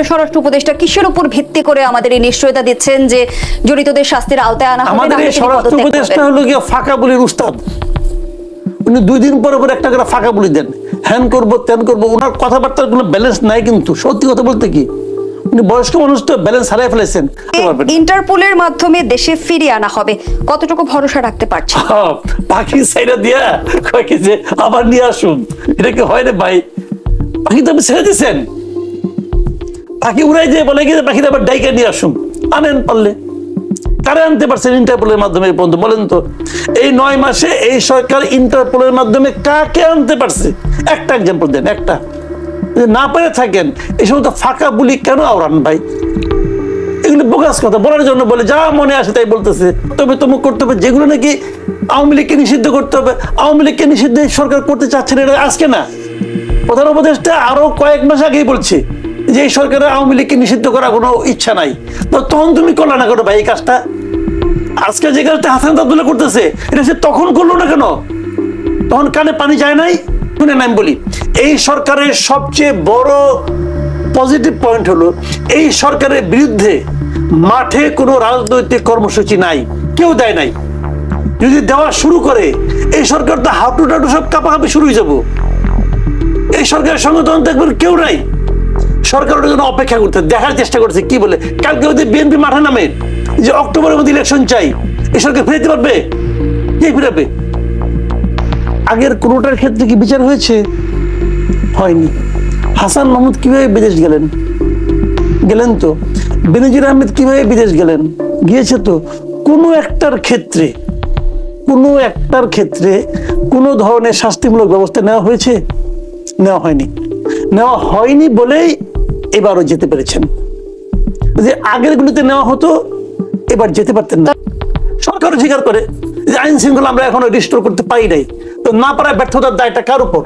আসলে স্বরাষ্ট্র উপদেষ্টা কিসের উপর ভিত্তি করে আমাদের এই নিশ্চয়তা দিচ্ছেন যে জড়িতদের শাস্তির আওতায় আনা হবে আমাদের এই স্বরাষ্ট্র উপদেষ্টা হলো গিয়ে ফাঁকা বলির উস্তাদ। উনি দুই দিন পরে পরে একটা করে ফাঁকা বলি দেন। হ্যান করব ত্যান করব ওনার কথাবার্তার কোনো ব্যালেন্স নাই কিন্তু। সত্যি কথা বলতে কি? উনি বয়স্ক মানুষ তো ব্যালেন্স ফেলেছেন। ইন্টারপোলের মাধ্যমে দেশে ফিরিয়ে আনা হবে। কতটুকু ভরসা রাখতে পারছেন? হ্যাঁ, পাখি সাইডা দিয়া কয় কি যে আবার নিয়ে আসুন। এটা কি হয় রে ভাই? পাখি তো আপনি ছেড়ে দিচ্ছেন পাখি উড়াই দিয়ে বলে গিয়ে পাখিটা আবার ডাইকা নিয়ে আসুন। আনেন পারলে। কারে আনতে পারছেন ইন্টারপোলের মাধ্যমে পর্যন্ত। বলেন তো, এই নয় মাসে এই সরকার ইন্টারপোলের মাধ্যমে কাকে আনতে পারছে? একটা এক্সাম্পল দেন, একটা। না পেরে থাকেন, এই সমস্ত ফাঁকা বুলি কেন আওরান ভাই? এগুলো বোকাস কথা, বলার জন্য বলে, যা মনে আসে তাই বলতেছে। তবে তমুক করতে হবে, যেগুলো নাকি আওয়ামী লীগকে নিষিদ্ধ করতে হবে, আওয়ামী লীগকে নিষিদ্ধ সরকার করতে চাচ্ছে না, এটা আজকে না। প্রধান উপদেষ্টা আরও কয়েক মাস আগেই বলছে যে সরকারের আওয়ামী লীগকে নিষিদ্ধ করার কোনো ইচ্ছা নাই। তখন তুমি করলে না কেন ভাই এই কাজটা? আজকে যে কাজটা হাসান আব্দুল্লাহ করতেছে, এটা সে তখন করল না কেন? তখন কানে পানি যায় নাই? শুনে আমি বলি। এই সরকারের সবচেয়ে বড় পজিটিভ পয়েন্ট হলো, এই সরকারের বিরুদ্ধে মাঠে কোনো রাজনৈতিক কর্মসূচি নাই। কেউ দেয় নাই। যদি দেওয়া শুরু করে, এই সরকার তো হাঁটু টাটু সব কাঁপাকাঁপি শুরু হয়ে যাব। এই সরকারের সঙ্গে তখন দেখবেন কেউ নাই। সরকার ওটার জন্য অপেক্ষা করতে, দেখার চেষ্টা করছে, কি বলে? কালকে যদি বিএনপি মাঠে নামে, যে অক্টোবরের মধ্যে ইলেকশন চাই এই সরকার পারবে? কে ফিরাবে? আগের কোনোটার ক্ষেত্রে কি বিচার হয়েছে? হয়নি। হাসান মাহমুদ কীভাবে বিদেশ গেলেন? গেলেন তো। বেনজির আহমেদ কীভাবে বিদেশ গেলেন? গিয়েছে তো। কোনো একটার ক্ষেত্রে, কোনো একটার ক্ষেত্রে কোনো ধরনের শাস্তিমূলক ব্যবস্থা নেওয়া হয়েছে? নেওয়া হয়নি। নেওয়া হয়নি বলেই এবারও যেতে পেরেছেন। যে আগের গুলিতে নেওয়া হতো, এবার যেতে পারতেন না। সরকারও স্বীকার করে যে আইন শৃঙ্খলা আমরা এখনও রিস্টোর করতে পারি নাই। তো না পারায় ব্যর্থতার দায়টা কার উপর?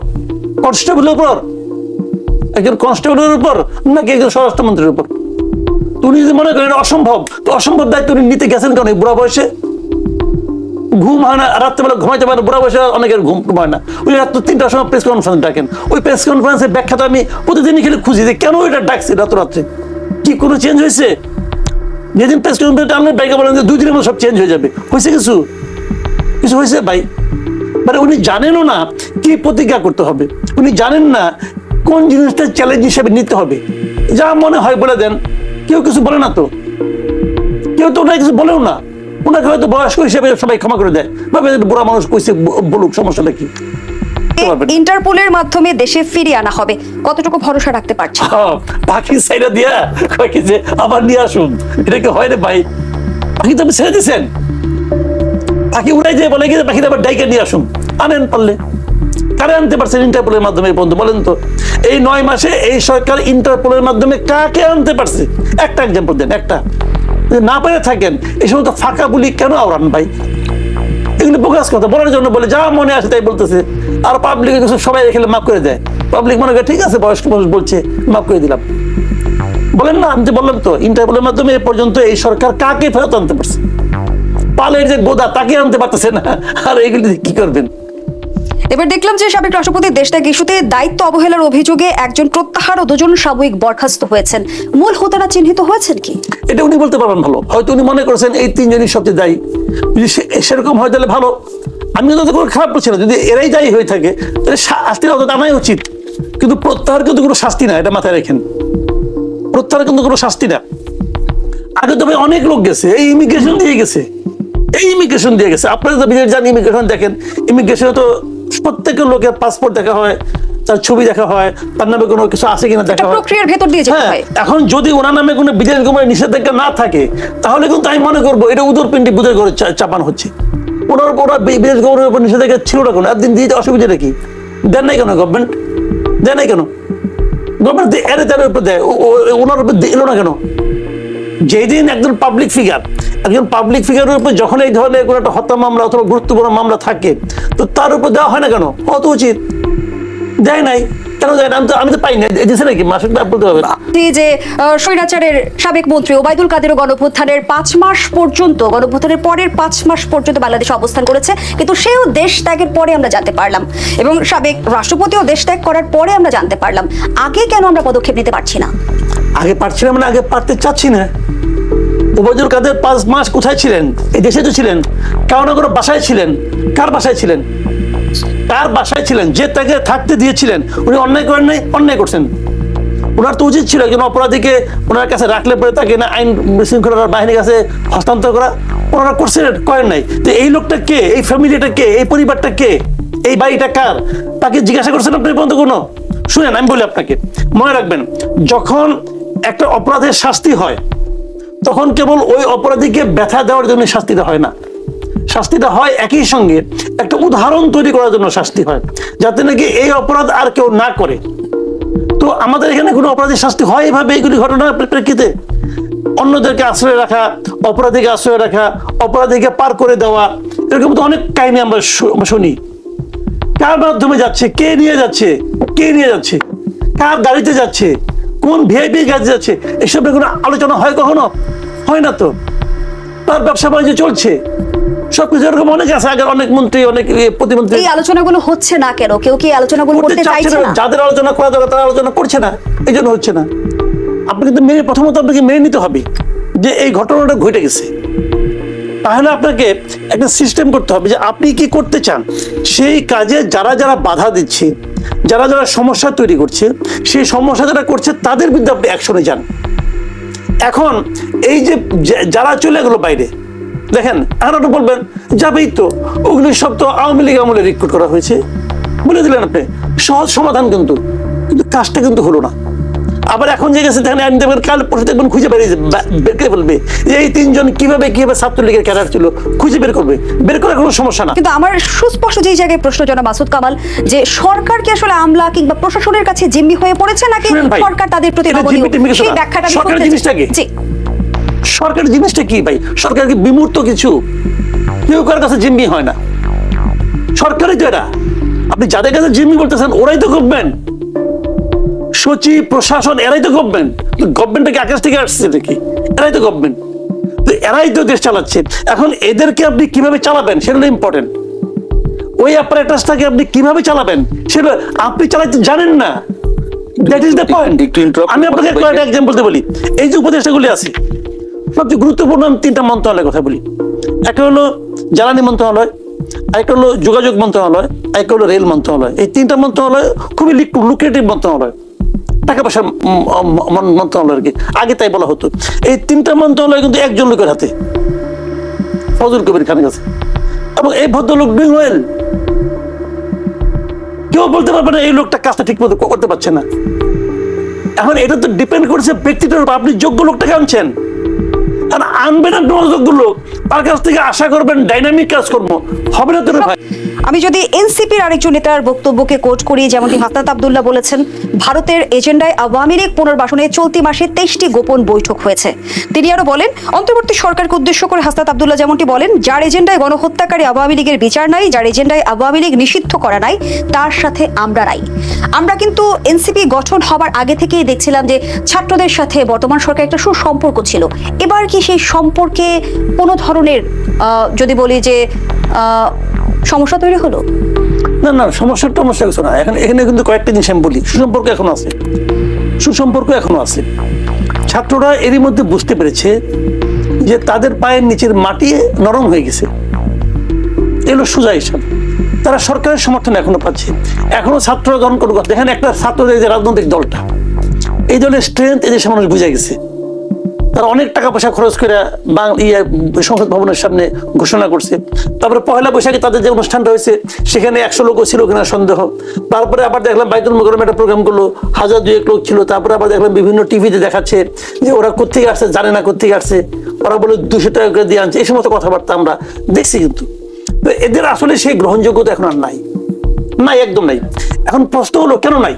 কনস্টেবলের উপর? একজন কনস্টেবলের উপর নাকি একজন স্বরাষ্ট্রমন্ত্রীর উপর? তুমি যদি মনে করেন অসম্ভব, তো অসম্ভব দায়িত্ব উনি নিতে গেছেন কেন এই বুড়া বয়সে? ঘুম হয় না, রাত্রেবেলা ঘুমাইতে পারে বুড়া বয়সে অনেকের ঘুম হয় না। ওই রাত্র তিনটার সময় প্রেস কনফারেন্স ডাকেন। ওই প্রেস কনফারেন্সের ব্যাখ্যাটা আমি প্রতিদিনই খেলে খুঁজি যে কেন এটা ডাকছে রাত্রে কি কোনো চেঞ্জ হয়েছে? যেদিন প্রেস কনফারেন্স আনলে ব্যাংকে বলেন যে দুই দিনের মধ্যে সব চেঞ্জ হয়ে যাবে। হয়েছে কিছু? কিছু হয়েছে ভাই? মানে উনি জানেনও না কি প্রতিজ্ঞা করতে হবে। উনি জানেন না কোন জিনিসটা চ্যালেঞ্জ হিসেবে নিতে হবে। যা মনে হয় বলে দেন। কেউ কিছু বলে না তো। কেউ তো ওনাকে কিছু বলেও না। ওনাকে হয়তো বয়স্ক হিসেবে সবাই ক্ষমা করে দেয়। ভাবে বুড়া মানুষ কইছে বলুক সমস্যাটা কি? ইন্টারপোলের মাধ্যমে দেশে ফিরিয়ে আনা হবে। কতটুকু ভরসা রাখতে পাখি সাইডা দিয়া যে আবার নিয়ে আসুন। এটা কি হয় রে ভাই? পাখি তো ছেড়ে দিচ্ছেন পাখি উড়াই দিয়ে বলে গিয়ে পাখিটা আবার ডাইকা নিয়ে আসুন। আনেন পারলে। কারে আনতে পারছেন ইন্টারপোলের মাধ্যমে এই পর্যন্ত বলেন তো? এই নয় মাসে এই সরকার ইন্টারপোলের মাধ্যমে কাকে আনতে পারছে? একটা এক্সাম্পল দেন একটা। না পেরে থাকেন, এই সমস্ত ফাঁকা বুলি কেন আওড়ান ভাই? এগুলো বোগাস কথা বলার জন্য বলে যা মনে আসে তাই বলতেছে। আর পাবলিকের কিছু সবাই এখানে মাফ করে দেয়। পাবলিক মনে করে, ঠিক আছে, বয়স্ক মানুষ বলছে, মাফ করে দিলাম। বলেন না, আমি যে বললাম তো, ইন্টারপোলের মাধ্যমে এ পর্যন্ত এই সরকার কাকে ফেরত আনতে পারছে? পালের যে গোদা, তাকে আনতে পারতেছে না। আর এগুলি কি করবেন? এবার দেখলাম যে সাবেক রাষ্ট্রপতি দেশত্যাগ ইস্যুতে দায়িত্ব অবহেলার অভিযোগে একজন প্রত্যাহার ও দুজন সাময়িক বরখাস্ত হয়েছেন। মূল হোতারা চিহ্নিত হয়েছেন কি? এটা উনি বলতে পারবেন ভালো। হয়তো উনি মনে করেছেন এই তিনজনই সবচেয়ে দায়ী। যদি সেরকম হয় তাহলে ভালো। আমি তো কোনো খারাপ করছি না। যদি এরাই দায়ী হয়ে থাকে, তাহলে শাস্তির আওতা আনাই উচিত। কিন্তু প্রত্যাহার কিন্তু কোনো শাস্তি না, এটা মাথায় রাখেন। প্রত্যাহার কিন্তু কোনো শাস্তি না। আগে তো ভাই অনেক লোক গেছে, এই ইমিগ্রেশন দিয়ে গেছে। এই ইমিগ্রেশন দিয়ে গেছে। আপনারা তো বিদেশ যান ইমিগ্রেশন দেখেন। ইমিগ্রেশনে তো প্রত্যেকের লোকের পাসপোর্ট দেখা হয় তার ছবি দেখা হয় তার নামে কোনো কিছু আছে কিনা দেখা হয়। প্রক্রিয়ার ভেতর দিয়ে যেতে হ্যাঁ হয়। এখন যদি ওনার নামে কোনো বিদেশ গমনের নিষেধাজ্ঞা না থাকে তাহলে কিন্তু আমি মনে করব এটা উদর পিন্ডি বুঝে করে চা- চাপানো হচ্ছে। ওনার ওনার বি- বিদেশ গমনের উপর নিষেধাজ্ঞা ছিল না কোনো। একদিন দিতে অসুবিধাটা কি? দেন নাই কেন গভর্নমেন্ট দেন নাই কেন? গভর্নমেন্ট এর তার উপর দেয়। ওনার উপর এলো না কেন? যেদিন একজন পাবলিক ফিগার একজন পাবলিক ফিগারের উপর যখন এই ধরনের কোনো একটা হত্যা মামলা অথবা গুরুত্বপূর্ণ মামলা থাকে তো তার উপর দেওয়া হয় না কেন? হওয়া উচিত। দেয় নাই। কেন দেয় না আমি তো পাই না দিয়েছে নাকি? মাসিক বলতে হবে এই যে স্বৈরাচারের সাবেক মন্ত্রী ওবায়দুল কাদের গণভ্যুত্থানের পাঁচ মাস পর্যন্ত পরের পাঁচ মাস পর্যন্ত বাংলাদেশে অবস্থান করেছে কিন্তু সেও দেশ ত্যাগের পরে আমরা জানতে পারলাম। এবং সাবেক রাষ্ট্রপতিও দেশ ত্যাগ করার পরে আমরা জানতে পারলাম। আগে কেন আমরা পদক্ষেপ নিতে পারছি না? আগে পারছিলাম মানে আগে পারতে চাচ্ছি না। ওবায়দুল কাদের পাঁচ মাস কোথায় ছিলেন? এই দেশে তো ছিলেন। কারও না কোনো বাসায় ছিলেন। কার বাসায় ছিলেন? কার বাসায় ছিলেন? যে তাকে থাকতে দিয়েছিলেন, উনি অন্যায় করেন নাই, অন্যায় করছেন। ওনার তো উচিত ছিল একজন অপরাধীকে ওনার কাছে রাখলে পরে তাকে না আইন শৃঙ্খলার বাহিনীর কাছে হস্তান্তর করা। ওনারা করছেন, করেন নাই। তো এই লোকটা কে? এই ফ্যামিলিটা কে? এই পরিবারটা কে? এই বাড়িটা কার? তাকে জিজ্ঞাসা করছেন আপনি পর্যন্ত কোনো? শুনেন, আমি বলি আপনাকে। মনে রাখবেন, যখন একটা অপরাধের শাস্তি হয় তখন কেবল ওই অপরাধীকে ব্যথা দেওয়ার জন্য শাস্তিটা হয় না। শাস্তিটা হয় একই সঙ্গে একটা উদাহরণ তৈরি করার জন্য শাস্তি হয়, যাতে নাকি এই অপরাধ আর কেউ না করে। তো আমাদের এখানে কোনো অপরাধী শাস্তি হয় এভাবে এইগুলি ঘটনার প্রেক্ষিতে? অন্যদেরকে আশ্রয় রাখা, অপরাধীকে আশ্রয় রাখা, অপরাধীকে পার করে দেওয়া, এরকম তো অনেক কাহিনী আমরা শুনি। কার মাধ্যমে যাচ্ছে? কে নিয়ে যাচ্ছে? কে নিয়ে যাচ্ছে? কার গাড়িতে যাচ্ছে? কোন ভিআইপি গাড়িতে যাচ্ছে? এসব কোনো আলোচনা হয় কখনো? হয় না তো? তার ব্যবসা বাণিজ্য চলছে। সবকিছু এরকম অনেক আছে আগে অনেক মন্ত্রী অনেক ইয়ে, প্রতিমন্ত্রী। এই আলোচনাগুলো হচ্ছে না কেন? কেউ কি আলোচনাগুলো করতে চাইছে না। যাদের আলোচনা করা দরকার তারা আলোচনা করছে না। এই জন্য হচ্ছে না। আপনি কিন্তু মেনে প্রথমত আপনাকে মেনে নিতে হবে যে এই ঘটনাটা ঘটে গেছে। তাহলে আপনাকে একটা সিস্টেম করতে হবে যে আপনি কি করতে চান। সেই কাজে যারা যারা বাধা দিচ্ছে যারা যারা সমস্যা তৈরি করছে সেই সমস্যা যারা করছে তাদের বিরুদ্ধে আপনি অ্যাকশনে যান। এখন এই যে যারা চলে গেলো বাইরে, দেখেন, এখন একটু বলবেন, যাবেই তো। ওগুলি সব তো আওয়ামী লীগ আমলে রিক্রুট করা হয়েছে। বলে দিলেন আপনি, সহজ সমাধান কিন্তু কিন্তু কাজটা কিন্তু হলো না। আবার এখন যে গেছে দেখেন আইন দেখবেন কাল পরশু দেখবেন খুঁজে বেরিয়ে বের করে বলবে এই তিনজন কীভাবে কীভাবে ছাত্রলীগের ক্যাডার ছিল খুঁজে বের করবে। বের করার কোনো সমস্যা না। কিন্তু আমার সুস্পষ্ট যেই জায়গায় প্রশ্ন জানা মাসুদ কামাল যে সরকার কি আসলে আমলা কিংবা প্রশাসনের কাছে জিম্মি হয়ে পড়েছে নাকি সরকার তাদের প্রতি সেই ব্যাখ্যাটা সরকারের জিনিসটা কি? সরকার জিনিসটা কি ভাই? সরকার কি বিমূর্ত কিছু? কেউ কার কাছে জিম্মি হয় না। সরকারই তো এরা। আপনি যাদের কাছে জিম্মি বলতেছেন ওরাই তো গভর্নমেন্ট সচিব প্রশাসন এরাই তো গভর্নমেন্ট গভর্নমেন্টটাকে আকাশ থেকে আসছে নাকি? এরাই তো গভর্নমেন্ট তো এরাই তো দেশ চালাচ্ছে। এখন এদেরকে আপনি কীভাবে চালাবেন সেটা ইম্পর্টেন্ট ওই অ্যাপারেটাসটাকে আপনি কীভাবে চালাবেন সেটা আপনি চালাতে জানেন না। দ্যাট ইজ দ্য পয়েন্ট একটু আমি আপনাকে করতে এক্সাম্পল দিয়ে বলি। এই যে উপদেষ্টাগুলি আছে সবচেয়ে গুরুত্বপূর্ণ আমি তিনটা মন্ত্রণালয়ের কথা বলি। একটা হলো জ্বালানি মন্ত্রণালয় আরেকটা হলো যোগাযোগ মন্ত্রণালয় আরেকটা হলো রেল মন্ত্রণালয়। এই তিনটা মন্ত্রণালয় খুবই লুক্রেটিভ মন্ত্রণালয়। টাকা পয়সার উম, উম, মন্ত্রণালয় কি? আগে তাই বলা হতো। এই তিনটা মন্ত্রণালয় কিন্তু একজন লোকের হাতে। ফজল কবির খানের কাছে। এবং এই ভদ্রলোক ডুইং ওয়েল কেউ বলতে পারবে না এই লোকটা কাজটা ঠিক মতো করতে পারছে না। এখন এটা তো ডিপেন্ড করছে ব্যক্তিটার উপর। আপনি যোগ্য লোকটাকে আনছেন। আর আনবেন আপনি অযোগ্য লোক। তার কাছ থেকে আশা করবেন ডাইনামিক কাজ করব হবে না তো ভাই? আমি যদি এনসিপির আরেকজন নেতার বক্তব্যকে কোট করি, যেমনটি হাসনাত আবদুল্লাহ বলেছেন, ভারতের এজেন্ডায় আওয়ামী লীগ পুনর্বাসনে চলতি মাসে তেইশটি গোপন বৈঠক হয়েছে। তিনি আরও বলেন, অন্তর্বর্তী সরকারকে উদ্দেশ্য করে হাসনাত আবদুল্লাহ যেমনটি বলেন, যার এজেন্ডায় গণহত্যাকারী আওয়ামী লীগের বিচার নাই, যার এজেন্ডায় আওয়ামী লীগ নিষিদ্ধ করা নাই, তার সাথে আমরা নাই। আমরা কিন্তু এনসিপি গঠন হবার আগে থেকেই দেখছিলাম যে ছাত্রদের সাথে বর্তমান সরকার একটা সুসম্পর্ক ছিল। এবার কি সেই সম্পর্কে কোনো ধরনের যদি বলি যে সমস্যা তৈরি হলো? না না, সমস্যা কিছু না। এখন এখানে কিন্তু কয়েকটা জিনিস আমি বলি। সুসম্পর্ক এখনও আছে। সুসম্পর্ক এখনও আছে। ছাত্ররা এরই মধ্যে বুঝতে পেরেছে যে তাদের পায়ের নিচের মাটি নরম হয়ে গেছে। এগুলো সোজা হিসাব। তারা সরকারের সমর্থন এখনও পাচ্ছে। এখনও গ্রহণ করবে দেখেন একটা ছাত্রদের যে রাজনৈতিক দলটা। এই দলের স্ট্রেংথ এদেশে মানুষ বুঝে গেছে। তারা অনেক টাকা পয়সা খরচ করে ইয়ে সংসদ ভবনের সামনে ঘোষণা করছে। তারপরে পয়লা বৈশাখে তাদের যে অনুষ্ঠানটা হয়েছে, সেখানে একশো লোকও ছিল কিনা সন্দেহ। তারপরে আবার দেখলাম বাইতুল মোকরম একটা প্রোগ্রাম করল, হাজার দুয়েক লোক ছিল। তারপরে আবার দেখলাম বিভিন্ন টিভিতে দেখাচ্ছে যে ওরা কোথেকে আসছে, জানে না কোথেকে আসছে। ওরা বলে দুশো টাকা করে দিয়ে আনছে। এই সমস্ত কথাবার্তা আমরা দেখছি কিন্তু। এদের আসলে সেই গ্রহণযোগ্যতা এখন আর নাই। নাই, একদম নাই। এখন প্রশ্ন হলো কেন নাই?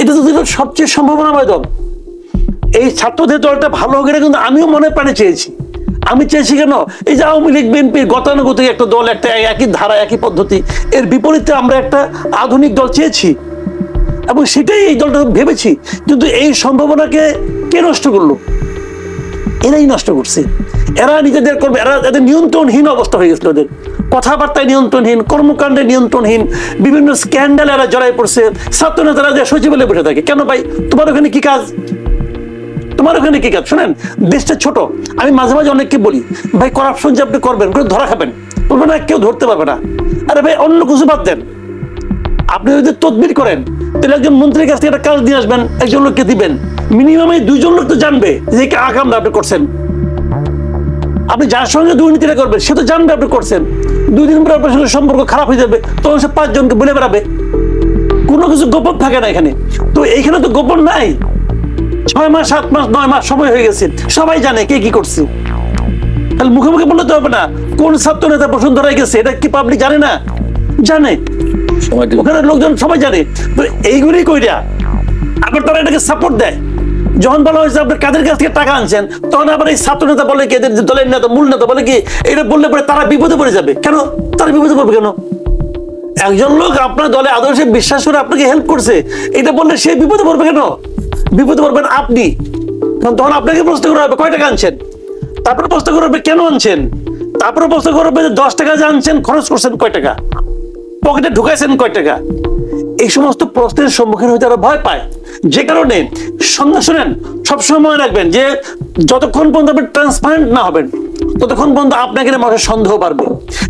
এটা তো সবচেয়ে সম্ভাবনাময় দল। এই ছাত্রদের দলটা ভালো হোক কিন্তু আমিও মনে প্রাণে চেয়েছি। আমি চেয়েছি কেন? এই যে আওয়ামী লীগ বিএনপির গতানুগতিক একটা দল, একটা একই ধারা, একই পদ্ধতি, এর বিপরীতে আমরা একটা আধুনিক দল চেয়েছি। এবং সেটাই এই দলটা ভেবেছি, কিন্তু এই সম্ভাবনাকে কে নষ্ট করল? এরাই নষ্ট করছে। এরা নিজেদের করবে এরা এদের নিয়ন্ত্রণহীন অবস্থা হয়ে গেছিল ওদের। কথাবার্তায় নিয়ন্ত্রণহীন, কর্মকাণ্ডে নিয়ন্ত্রণহীন, বিভিন্ন স্ক্যান্ডালে এরা জড়াই পড়ছে। ছাত্র নেতারা যে সচিবালয়ে বসে থাকে। কেন ভাই, তোমার ওখানে কি কাজ? তোমার ওখানে কি কাজ শোনেন, দেশটা ছোট। আমি মাঝে মাঝে অনেককে বলি, ভাই করাপশন যে আপনি করবেন করে ধরা খাবেন। বলবে, না, কেউ ধরতে পারবে না। আরে ভাই, অন্য কিছু বাদ দেন। আপনি যদি তদবির করেন, তাহলে একজন মন্ত্রীর কাছ থেকে একটা কাজ দিয়ে আসবেন, একজন লোককে দিবেন। মিনিমাম এই দুইজন লোক তো জানবে যে কি আকাম আপনি করছেন। আপনি যার সঙ্গে দুর্নীতিটা করবেন, সে তো জানবে আপনি করছেন। দুই দিন পরে আপনার সঙ্গে সম্পর্ক খারাপ হয়ে যাবে, তখন সে পাঁচজনকে বলে বেড়াবে। কোনো কিছু গোপন থাকে না এখানে। তো এইখানে তো গোপন নাই। ছয় মাস সাত মাস নয় মাস সময় হয়ে গেছে। সবাই জানে কে কি করছে। তাহলে মুখে মুখে বলতে হবে না কোন ছাত্র নেতা হয়ে গেছে এটা কি পাবলিক জানে না? জানে। ওখানে লোকজন সবাই জানে। এইগুলি কইরা আবার তারা এটাকে সাপোর্ট দেয়। যখন বলা হয়েছে আপনি কাদের কাছ থেকে টাকা আনছেন তখন আবার এই ছাত্র নেতা বলে কি এদের দলের নেতা মূল নেতা বলে কি এটা বললে পরে তারা বিপদে পড়ে যাবে। কেন? তারা বিপদে পড়বে কেন? একজন লোক আপনার দলে আদর্শে বিশ্বাস করে আপনাকে হেল্প করছে এটা বললে সে বিপদে পড়বে কেন? বিপদে পড়বেন আপনি। কারণ তখন আপনাকে প্রশ্ন করা হবে কয় টাকা আনছেন? তারপরে প্রশ্ন করা হবে, কেন আনছেন? তারপরে প্রশ্ন করা হবে যে দশ টাকা যে আনছেন, খরচ করছেন কয় টাকা? পকেটে ঢুকাইছেন কয় টাকা? এই সমস্ত প্রশ্নের সম্মুখীন হতে তারা ভয় পায়। যে কারণে সঙ্গে শোনেন সবসময় মনে রাখবেন যে যতক্ষণ পর্যন্ত আপনি ট্রান্সপারেন্ট না হবেন, ততক্ষণ পর্যন্ত আপনাকে মানুষের সন্দেহ বাড়বে।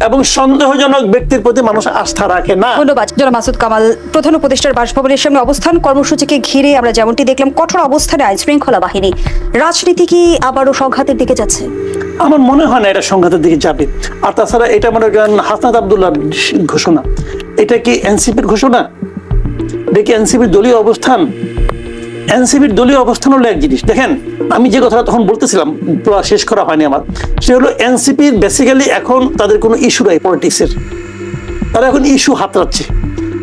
এবং সন্দেহজনক ব্যক্তির প্রতি মানুষ আস্থা রাখে না। ধন্যবাদ। জনাব মাসুদ কামাল প্রধান উপদেষ্টার বাসভবনের সামনে অবস্থান কর্মসূচিকে ঘিরে আমরা যেমনটি দেখলাম কঠোর অবস্থানে আইন শৃঙ্খলা বাহিনী। রাজনীতি কি আবারও সংঘাতের দিকে যাচ্ছে? আমার মনে হয় না এটা সংঘাতের দিকে যাবে। আর তাছাড়া এটা মনে করেন হাসনাত আবদুল্লাহর ঘোষণা। এটা কি এনসিপির ঘোষণা? এটা কি এনসিপির দলীয় অবস্থান? এনসিপির দলীয় অবস্থান হলো এক জিনিস। দেখেন আমি যে কথাটা তখন বলতেছিলাম শেষ করা হয়নি আমার, সে হলো এনসিপির বেসিক্যালি এখন তাদের কোনো ইস্যু নাই পলিটিক্সের তারা এখন ইস্যু হাতড়াচ্ছে।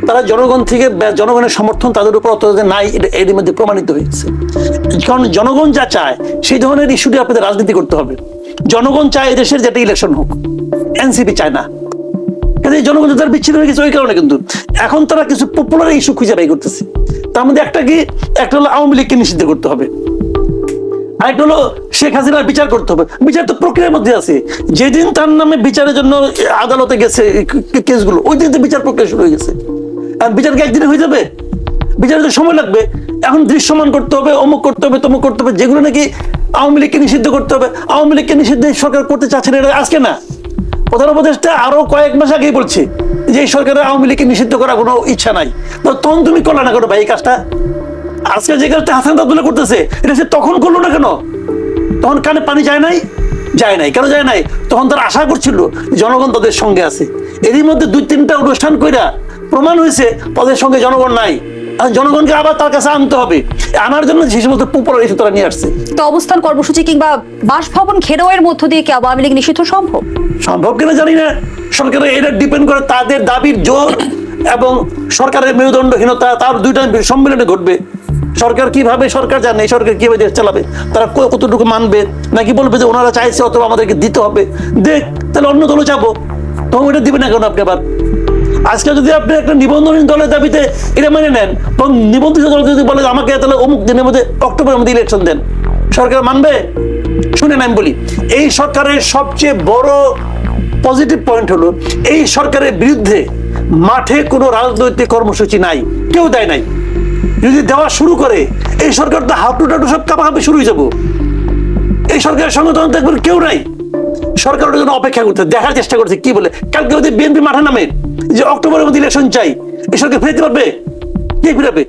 তারা জনগণ থেকে জনগণের সমর্থন তাদের উপর অত নাই, এটা এর মধ্যে প্রমাণিত হয়েছে। কারণ জনগণ যা চায়, সেই ধরনের ইস্যুটি আপনাদের রাজনীতি করতে হবে। জনগণ চায় এদেশের যেটা ইলেকশন হোক। এনসিপি চায় না। জনগণ তার বিচ্ছিন্ন হয়ে গেছে, ওই কারণে কিন্তু। এখন তারা কিছু পপুলার ইস্যু খুঁজে বাই করতেছে। তার মধ্যে একটা কি? একটা হলো আওয়ামী লীগকে নিষিদ্ধ করতে হবে। আরেকটা হলো শেখ হাসিনার বিচার করতে হবে। বিচার তো প্রক্রিয়ার মধ্যে আছে। যেদিন তার নামে বিচারের জন্য আদালতে গেছে কেসগুলো, ওই দিন বিচার প্রক্রিয়া শুরু হয়ে গেছে। বিচার কি একদিনে হয়ে যাবে? সময় লাগবে। এখন দৃশ্যমান করতে হবে, অমুক করতে হবে, তমুক করতে হবে, যেগুলো নাকি আওয়ামী লীগকে নিষিদ্ধ করতে হবে। আওয়ামী লীগকে নিষিদ্ধ সরকার করতে চাচ্ছে না, এটা আজকে না। প্রধান উপদেষ্টা আরও কয়েক মাস আগেই বলছে যে সরকারের আওয়ামী লীগকে নিষিদ্ধ করার কোনো ইচ্ছা নাই। তখন তুমি করলে না কেন ভাই এই কাজটা। আজকে যে কাজটা হাসান আব্দুল্লাহ করতেছে এটা সে তখন করল না কেন? তখন কানে পানি যায় নাই? যায় নাই। কেন যায় নাই? তখন তারা আশা করছিল জনগণ তাদের সঙ্গে আছে। এরই মধ্যে দুই তিনটা অনুষ্ঠান কইরা প্রমাণ হয়েছে তাদের সঙ্গে জনগণ নাই। আর জনগণকে আবার তার কাছে আনতে হবে। আনার জন্য যে সমস্ত পপুলার তারা নিয়ে আসছে। তো অবস্থান কর্মসূচি কিংবা বাসভবন ঘেরাওয়ের মধ্য দিয়ে কি আওয়ামী লীগ নিষিদ্ধ সম্ভব? সম্ভব কিনা জানি না। সরকারের এটা ডিপেন্ড করে তাদের দাবির জোর এবং সরকারের মেরুদণ্ডহীনতা তার দুইটা সম্মেলনে ঘটবে। সরকার কীভাবে সরকার জানে সরকার কীভাবে দেশ চালাবে? তারা কতটুকু মানবে? নাকি বলবে যে ওনারা চাইছে অথবা আমাদেরকে দিতে হবে? দেখ, তাহলে অন্য দলও যাব। তখন এটা দিবে না কেন আপনি আবার? আজকে যদি আপনি একটা নিবন্ধনহীন দলের দাবিতে এটা মেনে নেন তখন নিবন্ধিত দল যদি বলে আমাকে তাহলে অমুক দিনের মধ্যে অক্টোবরের মধ্যে ইলেকশন দেন, সরকার মানবে? শুনে নেন বলি, এই সরকারের সবচেয়ে বড় পজিটিভ পয়েন্ট হলো, এই সরকারের বিরুদ্ধে মাঠে কোনো রাজনৈতিক কর্মসূচি নাই, কেউ দেয় নাই। যদি দেওয়া শুরু করে, এই সরকার তো হাঁটু টাটু সব কাপাকাপি শুরু হয়ে যাব। এই সরকারের সঙ্গে তখন দেখবেন কেউ নাই। সরকার ওটার জন্য অপেক্ষা করতে, দেখার চেষ্টা করছে, কি বলে? কালকে যদি বিএনপি মাঠে নামে, যে অক্টোবরের মধ্যে ইলেকশন চাই, এই সরকার ফিরতে পারবে? কে ফিরাবে?